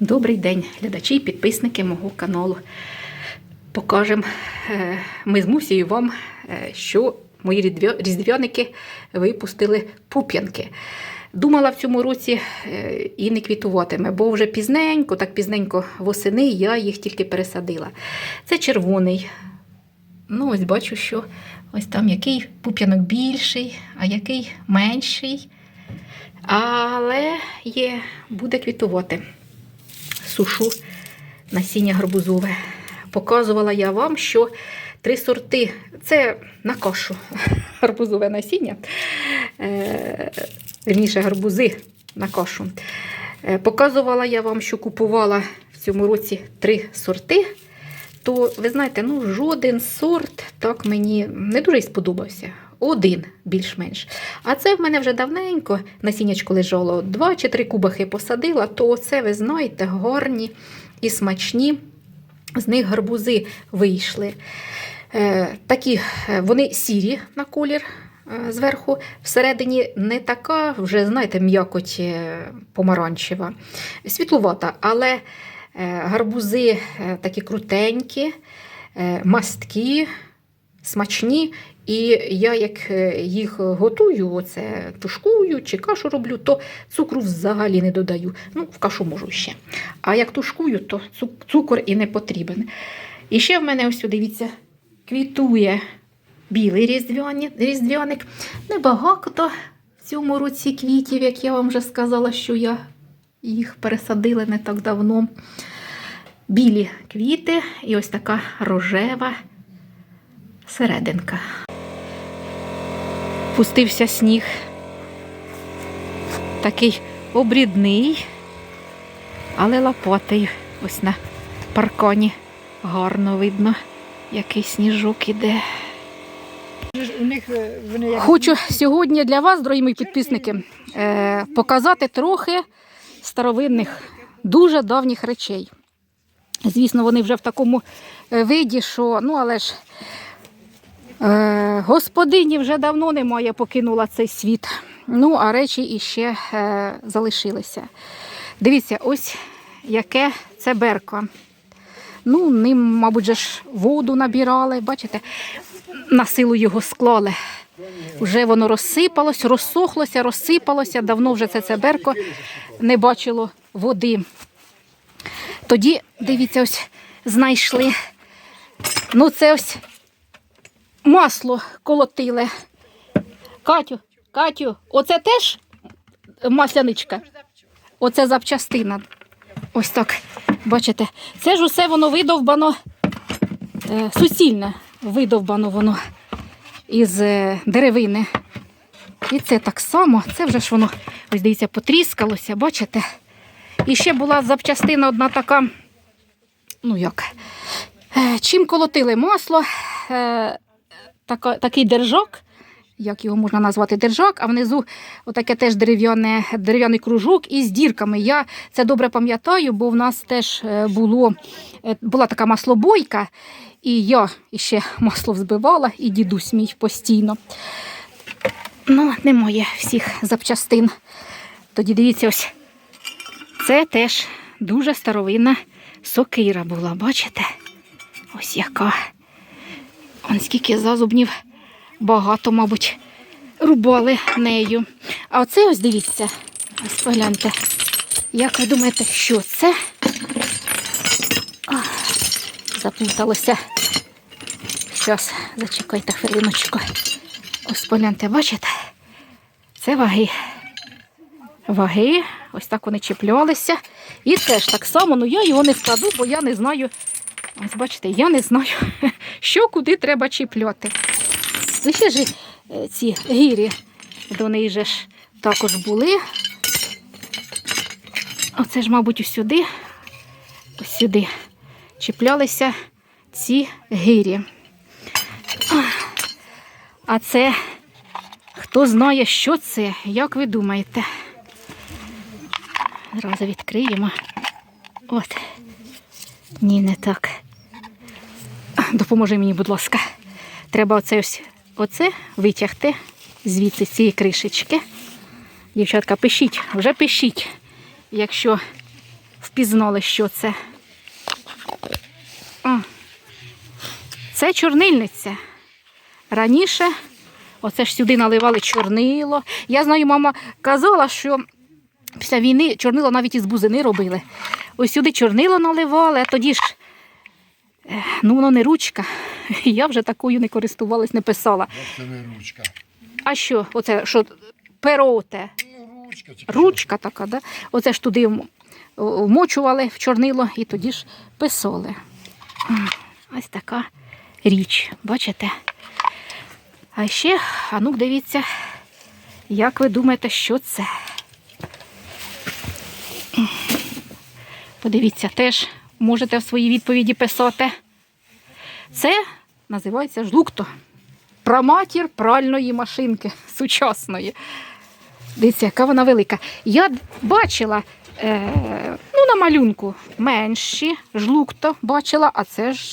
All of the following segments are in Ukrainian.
Добрий день, глядачі і підписники мого каналу. Покажемо е, ми з Мусією вам, е, що мої різдвяники випустили пуп'янки. Думала в цьому році е, і не квітуватиме, бо вже пізненько, так пізненько восени я їх тільки пересадила. Це червоний. Ну, ось бачу, що ось там який пуп'янок більший, а який менший. Але є, буде квітувати. Сушу насіння гарбузове. Показувала я вам, що три сорти це на кашу гарбузове насіння. Е, вірніше, гарбузи на кашу. Е, показувала я вам, що купувала в цьому році три сорти. То, ви знаєте, ну, жоден сорт так мені не дуже сподобався. Один більш-менш. А це в мене вже давненько насіннячко лежало. Два чи три кубахи посадила, то оце, ви знаєте, гарні і смачні. З них гарбузи вийшли. Е, такі е, вони сірі на колір е, зверху. Всередині не така, вже, знаєте, м'якоть помаранчева, світлувата, але гарбузи такі крутенькі, масткі, смачні. І я як е, їх готую, оце тушкую чи кашу роблю, то цукру взагалі не додаю. Ну, в кашу можу ще. А як тушкую, то цукор і не потрібен. І ще в мене ось, дивіться, квітує білий різдвяник. Небагато в цьому році квітів, як я вам вже сказала, що я їх пересадила не так давно. Білі квіти і ось така рожева серединка. Пустився сніг. Такий обрідний, але лопатий. Ось на паркані гарно видно, який сніжок іде. Хочу сьогодні для вас, дорогі мої підписники, е, показати трохи старовинних, дуже давніх речей. Звісно, вони вже в такому е, виді, що, ну але ж господині вже давно немає, покинула цей світ. Ну, а речі іще е, залишилися. Дивіться, ось яке це берко. Ну, ним, мабуть, ж воду набирали, бачите, на силу його склали. Вже воно розсипалось, розсохлося, розсипалося. Давно вже це цеберко не бачило води. Тоді, дивіться, ось знайшли. Ну, це ось масло колотили. Катю, Катю, оце теж масляничка? Оце запчастина. Ось так. Бачите, це ж усе воно видовбано, е, суцільне видовбано воно із е, деревини. І це так само, це вже ж воно, ось дивіться, потріскалося, бачите? І ще була запчастина одна така, ну як, е, чим колотили масло, е, такий держак, як його можна назвати держак, а внизу отаке теж дерев'яне, дерев'яний кружок із дірками. Я це добре пам'ятаю, бо в нас теж е, було, е, була така маслобойка, і я ще масло взбивала, і дідусь мій постійно. Ну, немає всіх запчастин. Тоді дивіться, ось це теж дуже старовинна сокира була, бачите? Ось яка. Он скільки зазубнів багато, мабуть, рубали нею. А оце ось дивіться, ось погляньте. Як ви думаєте, що це? А, заплуталося. Зараз, зачекайте хвилиночку. Ось погляньте, бачите? Це ваги. Ваги, ось так вони чіплялися. І теж так само, ну я його не складу, бо я не знаю. Ось бачите, я не знаю, що куди треба чіпляти. Ну, ще ж е, ці гірі до неї же ж також були. Оце ж, мабуть, усюди, сюди чіплялися ці гирі. А це хто знає, що це, як ви думаєте? Зразу відкриємо. От. Ні, не так. Допоможи мені, будь ласка. Треба оце ось оце витягти звідси цієї кришечки. Дівчатка, пишіть, вже пишіть, якщо впізнали, що це. О, це чорнильниця. Раніше оце ж сюди наливали чорнило. Я знаю, мама казала, що після війни чорнило навіть із бузини робили. Ось сюди чорнило наливали, а тоді ж, ну воно не ручка. Я вже такою не користувалась, не писала. Як це не ручка? А що? Оце що пероте? Ну, ручка Ручка така, да? Оце ж туди вмочували в чорнило і тоді ж писали. Ось така річ, бачите? А ще, а ну дивіться, як ви думаєте, що це? Подивіться, теж можете в своїй відповіді писати. Це називається жлукто. Праматір пральної машинки сучасної. Дивіться, яка вона велика. Я бачила е, ну, на малюнку менші жлукто бачила, а це ж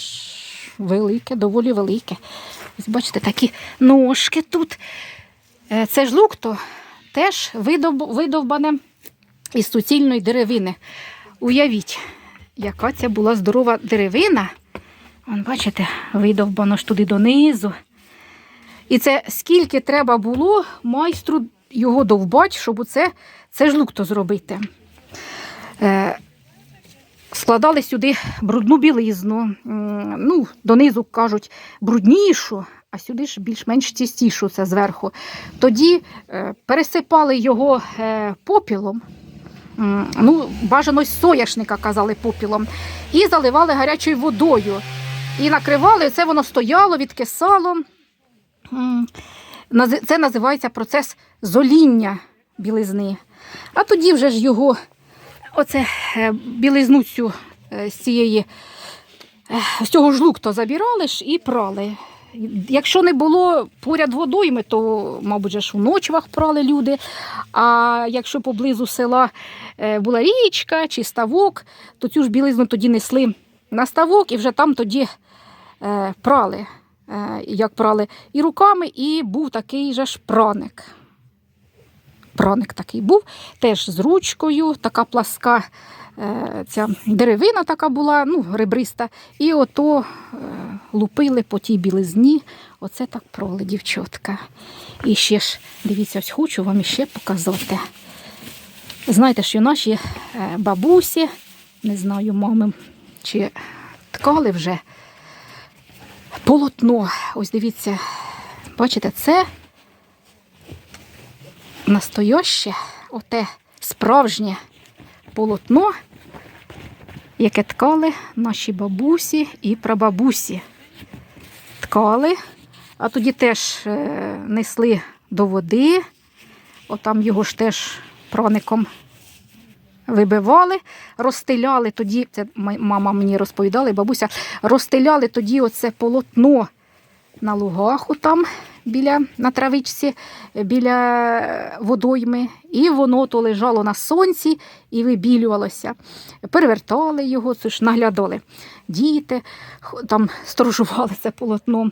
велике, доволі велике. Ось бачите, такі ножки тут. Е, це жлукто теж видовбане із суцільної деревини. Уявіть, яка це була здорова деревина. Вон, бачите, видовбано ж туди донизу. І це скільки треба було майстру його довбать, щоб оце, це жлукто зробити. Е, складали сюди брудну білизну, ну, донизу кажуть, бруднішу, а сюди ж більш-менш чистішу це зверху. Тоді е, пересипали його е, попілом. Ну, бажано з соняшника казали попілом, і заливали гарячою водою. І накривали, це воно стояло, відкисало. Це називається процес зоління білизни. А тоді вже ж його, оце е, білизну цю е, з цієї, е, з цього жлукту забирали ж і прали. Якщо не було поряд водойми, то, мабуть, ж у ночвах прали люди. А якщо поблизу села е, була річка чи ставок, то цю ж білизну тоді несли на ставок і вже там тоді е, прали. Е, як прали і руками, і був такий же ж праник. Праник такий був, теж з ручкою, така пласка е, ця деревина така була, ну, ребриста. І ото е, лупили по тій білизні. Оце так проли, дівчатка. І ще ж, дивіться, ось хочу вам іще показати. Знаєте, що наші е, бабусі, не знаю, мами, чи ткали вже полотно. Ось дивіться, бачите, це настояще, оте справжнє полотно, яке ткали наші бабусі і прабабусі. Ткали, а тоді теж е, несли до води, отам його ж теж проником вибивали, розстеляли тоді, це мама мені розповідала, і бабуся, розстеляли тоді оце полотно на лугах, отам біля на травичці, біля водойми, і воно то лежало на сонці і вибілювалося. Перевертали його, це ж наглядали. Діти там сторожували це полотно.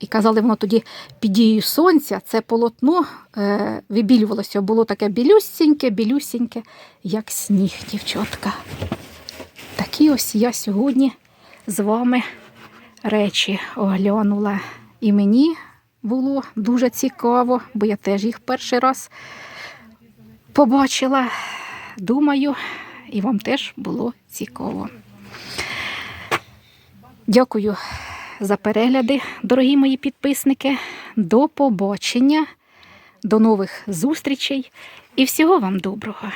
І казали, воно тоді під дією сонця це полотно е, вибілювалося. Було таке білюсіньке, білюсіньке, як сніг, дівчатка. Такі ось я сьогодні з вами речі оглянула. І мені було дуже цікаво, бо я теж їх перший раз побачила. Думаю, і вам теж було цікаво. Дякую за перегляди, дорогі мої підписники. До побачення, до нових зустрічей і всього вам доброго.